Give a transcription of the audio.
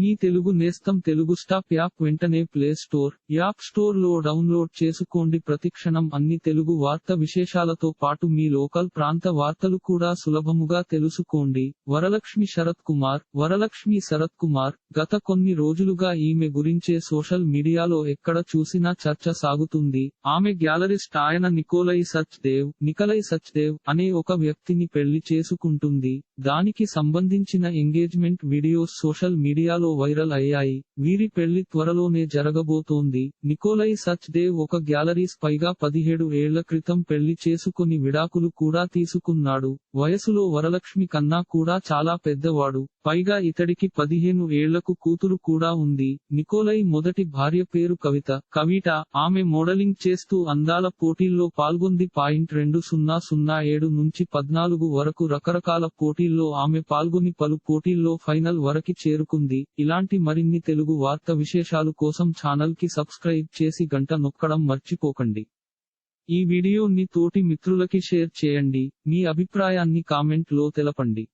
మీ తెలుగు నేస్తం Telugu stop app వెంటనే play store app స్టోర్లో డౌన్లోడ్ చేసుకోండి. ప్రతిక్షణం అన్ని తెలుగు వార్త విశేషాలతో పాటు మీ లోకల్ ప్రాంత వార్తలు కూడా సులభముగా తెలుసుకోండి. వరలక్ష్మి శరత్ కుమార్ వరలక్ష్మి శరత్ కుమార్ గత కొన్ని రోజులుగా ఈమె గురించే సోషల్ మీడియాలో ఎక్కడ చూసినా చర్చ సాగుతుంది. ఆమె గ్యాలరిస్ట్ ఆయన Nikolai Sachdev Nikolai Sachdev అనే ఒక వ్యక్తిని పెళ్ళి చేసుకుంటుంది. దానికి సంబంధించిన ఎంగేజ్మెంట్ వీడియోస్ సోషల్ మీడియాలో వైరల్ అయ్యాయి. వీరి పెళ్ళి త్వరలోనే జరగబోతోంది. నికోలై సచ్ దేవ్ ఒక గ్యాలరీస్ పైగా పదిహేడు ఏళ్ళ క్రితం పెళ్ళి చేసుకుని విడాకులు కూడా తీసుకున్నాడు. వయసులో వరలక్ష్మి కన్నా కూడా చాలా పెద్దవాడు. పైగా ఇతడికి పదిహేను ఏళ్ళకు కూతురు కూడా ఉంది. నికోలై మొదటి భార్య పేరు కవిత. కవిట ఆమె మోడలింగ్ చేస్తూ అందాల పోటీల్లో పాల్గొంది పాయింట్ రెండు సున్నా సున్నా ఏడు నుంచి పద్నాలుగు వరకు రకరకాల పోటీ పోటీల్లో ఆమె పాల్గొని పలు పోటీల్లో ఫైనల్ వరకి చేరుకుంది. ఇలాంటి మరిన్ని తెలుగు వార్త విశేషాలు కోసం ఛానల్కి సబ్స్క్రైబ్ చేసి గంట నొక్కడం మర్చిపోకండి. ఈ వీడియోని తోటి మిత్రులకి షేర్ చేయండి. మీ అభిప్రాయాన్ని కామెంట్లో తెలపండి.